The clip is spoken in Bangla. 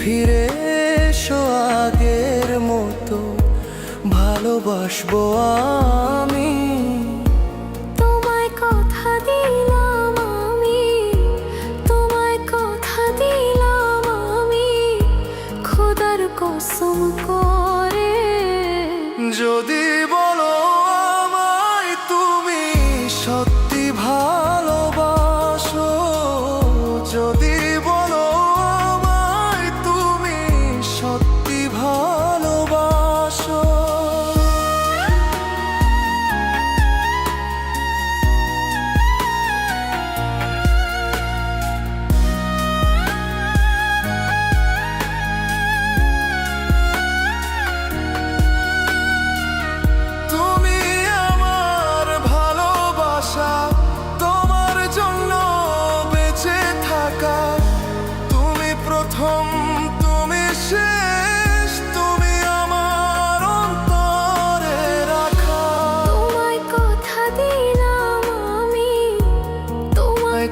ফিরে এসো আগের মতো। ভালোবাসবো আমি।